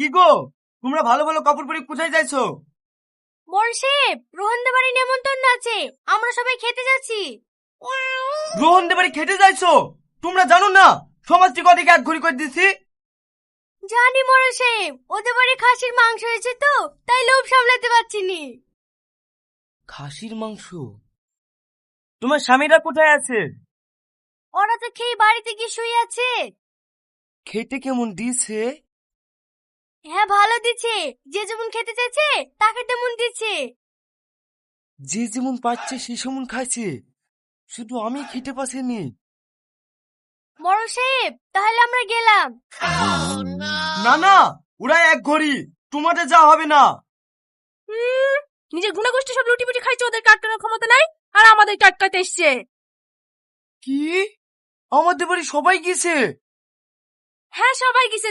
কি গো? তোমরা ভালো ভালো কাপড় পরে কোথায় যাইছো? বড় সাহেব রোহনদা বাড়ি নেমন্তন্ন আছে। আমরা সবাই খেতে যাচ্ছি। রোহনদের বাড়ি খেতে যাইছো? তোমরা জানো না সমাজ থেকে অনেক এক ঘড়ি করে দিছি। জানি বড় সাহেব ওদের বাড়ি খাসির মাংস হয়েছে তো তাই লোভ সামলাতে পারছি নি খাসির মাংস? তোমার স্বামীরা কোথায় আছে? ওরা তো খেয়ে বাড়িতে গিয়ে শুয়ে আছে। খেতে কেমন দিছে হ্যাঁ ভালো দিচ্ছে। যে যেমন খেতে চাইছে তাকে তেমন দিচ্ছে। যে যেমন পাচ্ছে সে সেমন খাইছে। শুধু আমি খেতে পাসেনি বড় সাহেব তাহলে আমরা গেলাম। না না ওরা এক ঘড়ি। তোমাদের যা হবে না। নিজের গুণাগোষ্ঠী সব লুটিপুটি খাইছে ওদের কাটকানোর ক্ষমতা নাই আর আমাদের কাটকাতে এসছে। কি? আমাদের বাড়ি সবাই গেছে? হ্যাঁ সবাই গেছে।